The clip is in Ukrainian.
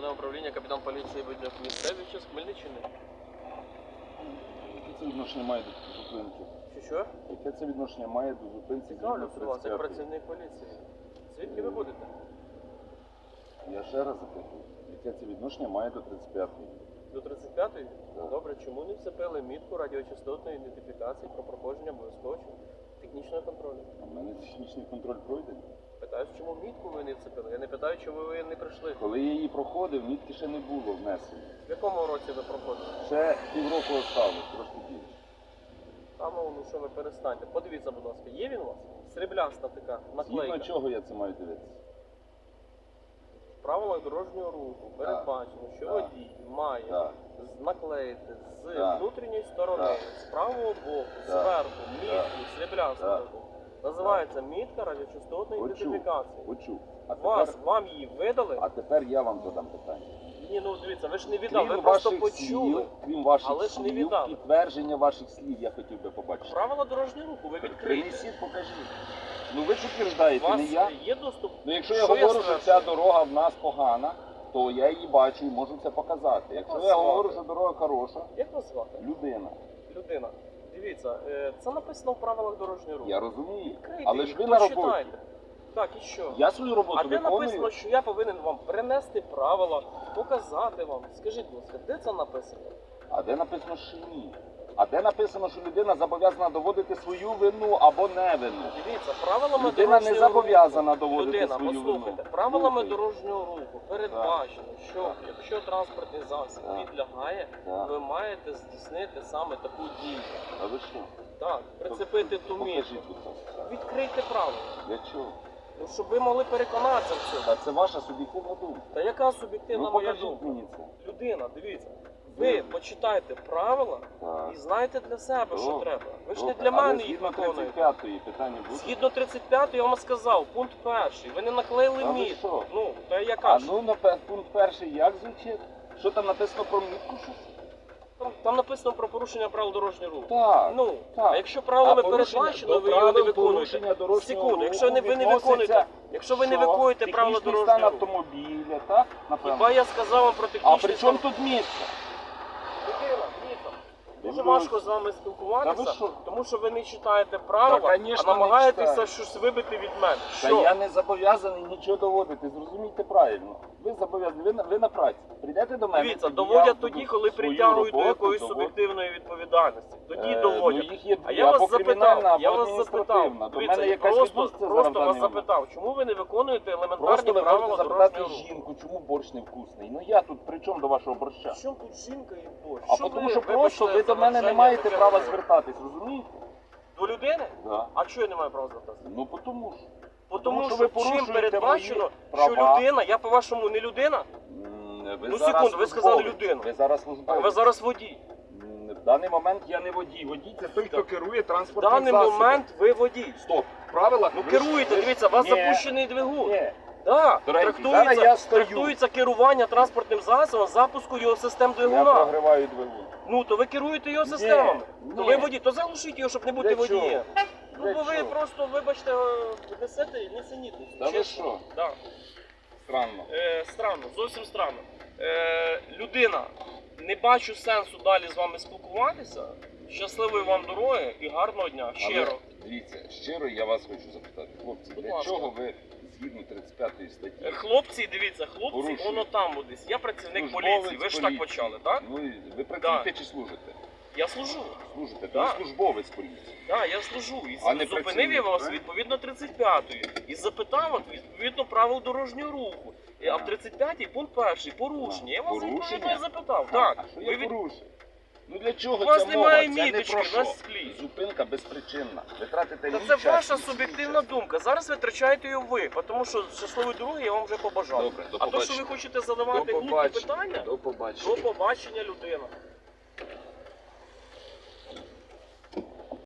Головне управління капітан поліції Будняк місцевий час Хмельниччини. Яке це відношення має до зупинки? Що що? Яке це відношення має до зупинки Цікавлюсь у вас, як 35-ї? працівник поліції. Звідки ви будете? Я ще раз запитую. Яке це відношення має до 35-ї? До 35-ї? Так. Добре, чому не вцепили мітку радіочастотної ідентифікації про проходження обов'язкового технічного контролю? У мене технічний контроль пройдений. Питаюсь, чому мітку ви не вцепили? Я не питаю, чому ви не прийшли. Коли я її проходив, мітки ще не було внесено. В якому році ви проходили? Ще півроку осталось, трошки більше. Там, ну що ви перестаньте. Подивіться, будь ласка, є він у вас? Срібляста така Згідно чого я це маю дивитися? В правилах дорожнього руху передбачено, що Так. водій має Так. з- наклеїти з Так. внутрішньої сторони, Так. з правого боку, Так. зверху, мітку, сріблястого. Так. Називається мітка радіочастотної Почув. ідентифікації. Почув. А Вас, тепер, вам її видали? а тепер я вам задам питання. Ні, ну дивіться, ви ж не віддали, ви просто почули. слів, крім ваших але ж не слів, віддали. підтвердження ваших слів я хотів би побачити. Правила дорожнього руху, ви відкриєте. Принесіть, покажіть. Ну ви ж утверждаєте, не я. є доступ? Ну якщо я Що я говорю, що ця дорога в нас погана, то я її бачу і можу це показати. Якщо вас я звати? говорю, що дорога хороша, Як вас звати? людина. Людина. Дивіться, е, це написано в правилах дорожнього руху. Я розумію. Відкрийте Але їх, ж ви на роботі. почитайте. Так, і що? Я свою роботу А де виконую. написано, що я повинен вам принести правила, показати вам? Скажіть, будь ласка, де це написано? А де написано, що ні? А де написано, що людина зобов'язана доводити свою вину або не вину? Дивіться, правилами Людина не дорожнього зобов'язана руху, доводити людина, свою послухайте, вину. правилами Слухаю. дорожнього руху передбачено, що Так. якщо транспортний засіб Так. підлягає, Так. ви маєте здійснити саме таку дію. А ви що? Так, прицепити ту мітку. Покажіть, будь ласка. Відкрийте правила. Для чого? Щоб ви могли переконатися в цьому. Та це ваша суб'єктивна думка. Та яка суб'єктивна Ну моя покажіть думка? мені це. Людина, дивіться. Ви почитайте правила Так. і знаєте для себе, що Добре. треба. Ви ж не Добре, для але мене їх згідно виконуєте. 35-ї питання буде? Згідно 35 я вам сказав, пункт перший. Ви не наклеїли Та ви міт. що? Ну, та яка А ж? ну на пе- пункт перший як звучить? Що там написано про мітку? щось? Там, написано про порушення правил дорожнього руху. Так. Ну, так. а якщо правилами передбачено, ви його не виконуєте. Секунду, якщо не, ви не виконуєте, якщо ви не виконуєте правила дорожнього руху. автомобіля, так? Напевно. Хіба я сказав вам про А при чому тут місце? Дуже Ну, важко з вами Та ви спілкуватися, що? тому що ви не читаєте правила, Та, конечно, а не намагаєтеся читаю. щось вибити від мене. Та Що? я не зобов'язаний нічого доводити, зрозумійте правильно. Ви зобов'язані, ви, на- ви на праці. Прийдете до мене. Дивіться, тоді доводять тоді, коли свою притягують до роботу якоїсь доводити. суб'єктивної відповідальності. Тоді Е, доводять. Ну, їх є А я або вас кримінальна, запитав, я або вас запитав. адміністративна. До Дивіться, мене я якась просто, відноситься просто вас даний момент. запитав, чому ви не виконуєте елементарні Просто ви правила можете дорожнього запитати руху? жінку, чому борщ невкусний. Ну я тут при чому до вашого борща? Чому тут жінка і борщ? А тому що просто ви до мене не маєте права звертатись, розумієте? До людини? Да. А чого я не маю права звертатися? Ну тому що. Бо Тому що ви чим порушуєте передбачено, мої що права. людина, я по-вашому не людина, М, Ви Ну, зараз секунду, ви сказали службовець. людину. Ви зараз а службовець. ви зараз водій. М, В даний момент я не водій. Водій це той, хто керує В транспортним даний засобом. момент ви водій. Стоп. В правилах Ну керуєте, ж- дивіться, у вас запущений двигун. Ні. Да, трактується, зараз я стою. трактується керування транспортним засобом, запуску його систем Я двигуна. прогриваю двигун. Ну то ви керуєте його системами. Ні, То ні. ви водій, то заглушіть його, щоб не бути Для чого? водієм. Для Ну бо ви чого? просто, вибачте, е, несете несенітницю. Та ви чесно. що? Да. Странно. Е, странно, зовсім странно. Е, людина, не бачу сенсу далі з вами спілкуватися. Щасливої вам дороги і гарного дня. Щиро. Але, дивіться, щиро я вас хочу запитати. Хлопці, Будь для ласка. чого ви згідно 35 статті? Е, Хлопці, дивіться, хлопці, Порушують. воно там десь. Я працівник Службовець поліції. Ви ж так поліції. почали, так? Ну, і ви працюєте чи служите? Я служу. Служите, Да. ви службовець поліції. Так, я служу. І А не зупинив працівник, я вас відповідно 35-ї. І запитав от, відповідно правил дорожнього руху. І, А в 35-й пункт перший порушення. Я вас Порушення? відповідно і запитав. Так. А що Ви я від- порушив? Ну для чого У вас ця немає мова? Це не міточки про що. склі. Зупинка безпричинна. Ви тратите Та мій це час, ваша і суб'єктивна час. думка. Зараз витрачаєте її ви, тому що щасливої дороги я вам вже побажав. Добре, до а то, що побачення. ви хочете задавати До глупі побачення. питання, До побачення. до побачення людина.